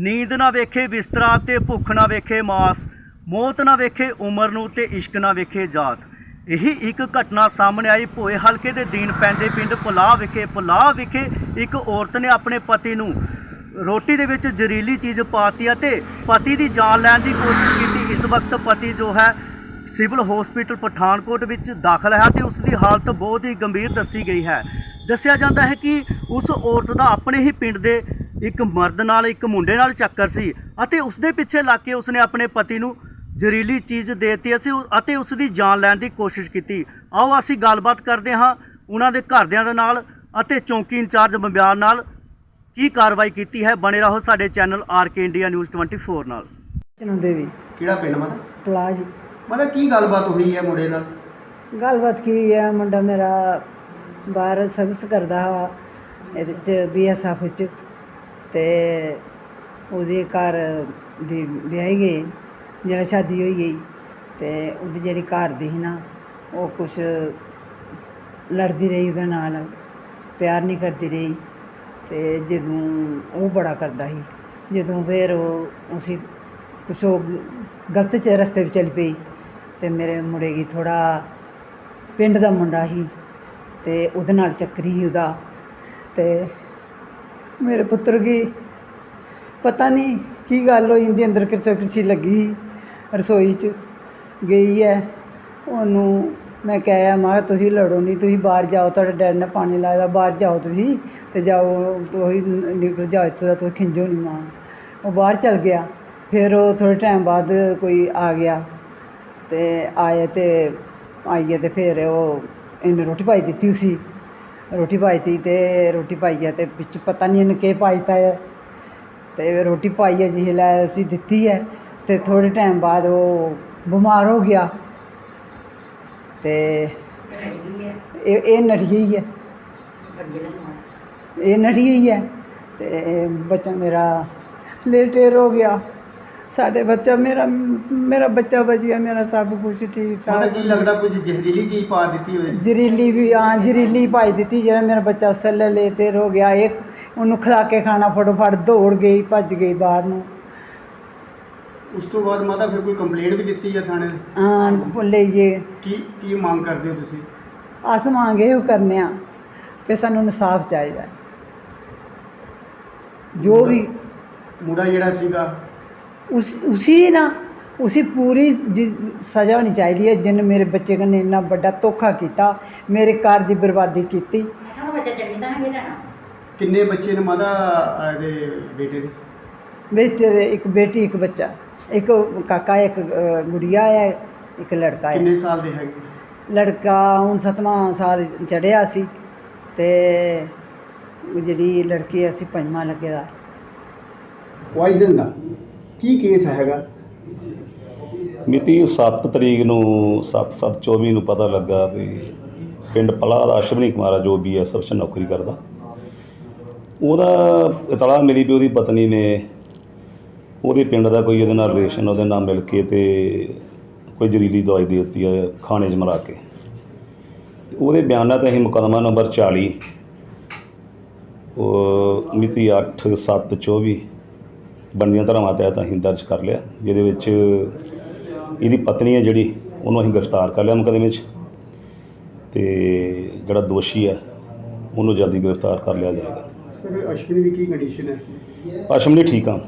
ਨੀਂਦ ਨਾ ਵੇਖੇ ਬਿਸਤਰਾ ਤੇ ਭੁੱਖ ਨਾ ਵੇਖੇ ਮਾਸ, ਮੌਤ ਨਾ ਵੇਖੇ ਉਮਰ ਨੂੰ ਤੇ ਇਸ਼ਕ ਨਾ ਵੇਖੇ ਜਾਤ। ਇਹੀ ਇੱਕ ਘਟਨਾ ਸਾਹਮਣੇ ਆਈ ਭੋਏ ਹਲਕੇ ਦੇ ਦੀਨ ਪੈਂਦੇ ਪਿੰਡ ਪੁਲਾਹ ਵਿਖੇ। ਪੁਲਾਹ ਵਿਖੇ ਇੱਕ ਔਰਤ ਨੇ ਆਪਣੇ ਪਤੀ ਨੂੰ ਰੋਟੀ ਦੇ ਵਿੱਚ ਜ਼ਹਿਰੀਲੀ ਚੀਜ਼ ਪਾਤੀ ਅਤੇ ਪਤੀ ਦੀ ਜਾਨ ਲੈਣ ਦੀ ਕੋਸ਼ਿਸ਼ ਕੀਤੀ। ਇਸ ਵਕਤ ਪਤੀ ਜੋ ਹੈ ਸਿਵਲ ਹਸਪੀਟਲ ਪਠਾਨਕੋਟ ਵਿੱਚ ਦਾਖਲ ਹੈ ਤੇ ਉਸ ਦੀ ਹਾਲਤ ਬਹੁਤ ਹੀ ਗੰਭੀਰ ਦੱਸੀ ਗਈ ਹੈ। ਦੱਸਿਆ ਜਾਂਦਾ ਹੈ ਕਿ ਉਸ ਔਰਤ ਦਾ ਆਪਣੇ ਹੀ ਪਿੰਡ ਦੇ ਇੱਕ ਮਰਦ ਨਾਲ ਇੱਕ ਮੁੰਡੇ ਨਾਲ ਚੱਕਰ ਸੀ ਅਤੇ ਉਸ ਦੇ ਪਿੱਛੇ ਲੱਗ ਕੇ ਉਸਨੇ ਆਪਣੇ ਪਤੀ ਨੂੰ ਜ਼ਹਿਰੀਲੀ ਚੀਜ਼ ਦੇਤੀ ਅਤੇ ਅਤੇ ਉਸ ਦੀ ਜਾਨ ਲੈਣ ਦੀ ਕੋਸ਼ਿਸ਼ ਕੀਤੀ। ਆਓ ਅਸੀਂ ਗੱਲਬਾਤ ਕਰਦੇ ਹਾਂ ਉਹਨਾਂ ਦੇ ਘਰਦਿਆਂ ਦੇ ਨਾਲ ਅਤੇ ਚੌਂਕੀ ਇੰਚਾਰਜ ਬੰਬਿਆਲ ਨਾਲ ਕੀ ਕਾਰਵਾਈ ਕੀਤੀ ਹੈ। ਬਣੇ ਰਹੋ ਸਾਡੇ ਚੈਨਲ ਆਰਕੇ ਇੰਡੀਆ ਨਿਊਜ਼ 24 ਨਾਲ। ਚਨੂ ਦੇਵੀ। ਕਿਹੜਾ ਪਿੰਡ ਮਤਲਬ? ਪਲਾਜ ਮਤਲਬ ਕੀ ਗੱਲਬਾਤ ਹੋਈ ਹੈ ਮੁੰਡੇ ਨਾਲ? ਗੱਲਬਾਤ ਕੀ ਹੈ ਮੁੰਡਾ ਮੇਰਾ ਬਾਹਰ ਸਰਵਿਸ ਕਰਦਾ ਇਹਦੇ ਚ ਬੀਐਸਐਫ ਚ ਤੇ ਉਹਦੇ ਘਰ ਦੀ ਵਿਆਹੀ ਗਈ, ਜਿਹੜਾ ਸ਼ਾਦੀ ਹੋਈ ਗਈ ਤੇ ਉਹਦੀ ਜਿਹੜੀ ਘਰ ਦੀ ਸੀ ਨਾ, ਉਹ ਕੁਛ ਲੜਦੀ ਰਹੀ ਉਹਦੇ ਨਾਲ, ਪਿਆਰ ਨਹੀਂ ਕਰਦੀ ਰਹੀ ਤੇ ਜਦੋਂ ਉਹ ਬੜਾ ਕਰਦਾ ਸੀ, ਜਦੋਂ ਫਿਰ ਉਹ ਉਸੇ ਕੁਛ ਉਹ ਗਲਤ ਚ ਰਸਤੇ 'ਤੇ ਚੱਲ ਪਈ ਤੇ ਮੇਰੇ ਮੁੰਡੇ ਕੀ ਥੋੜਾ ਪਿੰਡ ਦਾ ਮੁੰਡਾ ਸੀ ਤੇ ਉਹਦੇ ਨਾਲ ਚੱਕਰੀ ਸੀ ਉਹਦਾ ਤੇ ਮੇਰੇ ਪੁੱਤਰ ਕੀ? ਪਤਾ ਨਹੀਂ ਕੀ ਗੱਲ ਹੋਈ, ਇਹਦੇ ਅੰਦਰ ਕਿਰਚਾ ਕਿਰਚੀ ਲੱਗੀ, ਰਸੋਈ 'ਚ ਗਈ ਹੈ ਉਹਨੂੰ ਮੈਂ ਕਿਹਾ, ਮੈਂ ਤੁਸੀਂ ਲੜੋ ਨਹੀਂ ਤੁਸੀਂ ਬਾਹਰ ਜਾਓ, ਤੁਹਾਡੇ ਡੈਡ ਨੇ ਪਾਣੀ ਲਾਇਆ ਬਾਹਰ ਜਾਓ ਤੁਸੀਂ ਤੇ ਜਾਓ ਤੁਸੀਂ ਨਿਕਲ ਜਾਓ ਇੱਥੋਂ ਦਾ, ਤੁਸੀਂ ਖਿੰਜੋ ਨਹੀਂ ਮਾਂ। ਉਹ ਬਾਹਰ ਚਲ ਗਿਆ। ਫਿਰ ਉਹ ਥੋੜੇ ਟਾਈਮ ਬਾਅਦ ਕੋਈ ਆ ਗਿਆ ਤੇ ਆਏ ਤੇ ਆਈਏ ਤੇ ਫਿਰ ਉਹ ਇਹਨੇ ਰੋਟੀ ਪਾਈ ਦਿੱਤੀ ਸੀ ਰੋਟੀ ਪਾਈ ਤੀ ਤੇ ਰੋਟੀ ਪਾਈ ਹੈ ਤੇ ਵਿੱਚ ਪਤਾ ਨਹੀਂ ਇਹਨੇ ਕੀ ਪਾਈਤਾ ਹੈ। ਤੇ ਰੋਟੀ ਪਾਈ ਹੈ ਜੀ ਲੈ ਅਸੀਂ ਦਿੱਤੀ ਹੈ ਤੇ ਥੋੜੇ ਟਾਈਮ ਬਾਅਦ ਉਹ ਬਿਮਾਰ ਹੋ ਗਿਆ। ਤੇ ਇਹ ਇਹ ਨਠੀ ਗਈ ਹੈ। ਇਹ ਨਠੀ ਗਈ ਹੈ। ਤੇ ਬੱਚਾ ਮੇਰਾ ਲੇਟੇਰ ਹੋ ਗਿਆ। ਸਾਡੇ ਬੱਚਾ ਮੇਰਾ ਮੇਰਾ ਬੱਚਾ ਬਚ ਗਿਆ ਮੇਰਾ ਸਭ ਕੁਝ ਠੀਕ ਮਤਲਬ ਠਾਕ ਕੀ ਲੱਗਦਾ ਕੁਝ ਜ਼ਹਿਰੀਲੀ ਚੀਜ਼ ਪਾ ਦਿੱਤੀ ਉਹਦੇ ਜ਼ਰੀਲੀ ਵੀ ਹਾਂ ਜ਼ਰੀਲੀ ਪਾਈ ਦਿੱਤੀ ਜਿਹੜਾ ਮੇਰਾ ਬੱਚਾ ਸੱਲੇ ਲੇਟੇਰ ਹੋ ਗਿਆ ਇੱਕ ਉਹਨੂੰ ਖਿਲਾ ਕੇ ਖਾਣਾ ਫਟੋਫਟ ਦੌੜ ਗਈ ਭੱਜ ਗਈ ਬਾਹਰ ਨੂੰ। ਉਸ ਤੋਂ ਬਾਅਦ ਮਾਤਾ ਫਿਰ ਕੋਈ ਕੰਪਲੇਂਟ ਵੀ ਦਿੱਤੀ ਹੈ ਥਾਣੇ? ਹਾਂ ਭੁੱਲੇ ਜੇ ਕੀ ਕੀ ਮੰਗ ਕਰਦੇ ਹੋ ਤੁਸੀਂ? ਅਸ ਮੰਗੇ ਉਹ ਕਰਨੇ ਆ ਕਿ ਸਾਨੂੰ ਇਨਸਾਫ ਚਾਹੀਦਾ। ਹੈ। ਜੋ ਵੀ ਮੁੰਡਾ ਜਿਹੜਾ ਸੀਗਾ ਉਸ ਉਸੀ ਨਾ ਉਸੀ ਪੂਰੀ ਸਜ਼ਾ ਹੋਣੀ ਚਾਹੀਦੀ ਹੈ ਜਿਨ ਮੇਰੇ ਬੱਚੇ ਕਨੇ ਇੰਨਾ ਵੱਡਾ ਧੋਖਾ ਕੀਤਾ ਮੇਰੇ ਘਰ ਦੀ ਬਰਬਾਦੀ ਕੀਤੀ ਕਿੰਨੇ ਬੱਚੇ ਨੇ ਮਾਤਾ ਇਹਦੇ ਬੇਟੇ ਦੇ ਬੇਟੇ ਦੇ ਇੱਕ ਬੇਟੀ ਇੱਕ ਬੱਚਾ ਇੱਕ ਕਾਕਾ ਇੱਕ ਗੁੜੀਆ ਹੈ ਇੱਕ ਲੜਕਾ ਹੈ ਕਿੰਨੇ ਸਾਲ ਦੇ ਹੈਗੇ ਲੜਕਾ ਹੁਣ ਸਤਵਾਂ ਸਾਲ ਚੜਿਆ ਸੀ ਤੇ ਜਿਹੜੀ ਲੜਕੀ ਅਸੀਂ ਪੰਜਵਾਂ ਲੱਗੇ ਦਾ ਪੋਇਜ਼ਨ ਦਾ ਕੀ ਕੇਸ ਹੈਗਾ? ਮਿਤੀ 7 ਤਰੀਕ ਨੂੰ 7/7/24 ਨੂੰ ਪਤਾ ਲੱਗਾ ਵੀ ਪਿੰਡ ਪਲਾ ਦਾ ਅਸ਼ਵਨੀ ਕੁਮਾਰ ਆ, ਜੋ ਬੀਐਸਐਫ 'ਚ ਨੌਕਰੀ ਕਰਦਾ। ਉਹਦਾ ਇਤਲਾਹ ਮਿਲੀ ਵੀ ਉਹਦੀ ਪਤਨੀ ਨੇ ਉਹਦੇ ਪਿੰਡ ਦਾ ਕੋਈ ਉਹਦੇ ਨਾਲ ਰਿਲੇਸ਼ਨ ਉਹਦੇ ਨਾਲ ਮਿਲ ਕੇ ਤੇ ਕੋਈ ਜ਼ਹਿਰੀਲੀ ਦਵਾਈ ਦੇ ਦਿੱਤੀ ਹੈ ਖਾਣੇ 'ਚ ਮਿਲਾ ਕੇ। ਉਹਦੇ ਬਿਆਨਾਂ ਤੇ ਅਸੀਂ ਮੁਕੱਦਮਾ ਨੰਬਰ 40 ਉਹ ਮਿਤੀ 8/7/24 ਬਣਦੀਆਂ ਧਾਰਾਵਾਂ ਤਹਿਤ ਅਸੀਂ ਦਰਜ ਕਰ ਲਿਆ ਜਿਹਦੇ ਵਿੱਚ ਇਹਦੀ ਪਤਨੀ ਹੈ ਜਿਹੜੀ ਉਹਨੂੰ ਅਸੀਂ ਗ੍ਰਿਫਤਾਰ ਕਰ ਲਿਆ ਮੁਕੱਦਮੇ 'ਚ ਤੇ ਜਿਹੜਾ ਦੋਸ਼ੀ ਹੈ ਉਹਨੂੰ ਜਲਦੀ ਗ੍ਰਿਫਤਾਰ ਕਰ ਲਿਆ ਜਾਏਗਾ। ਸਰ ਅਸ਼ਵਨੀ ਦੀ ਕੀ ਕੰਡੀਸ਼ਨ ਹੈ ਅਸ਼ਮਨੀ ਠੀਕ ਆ।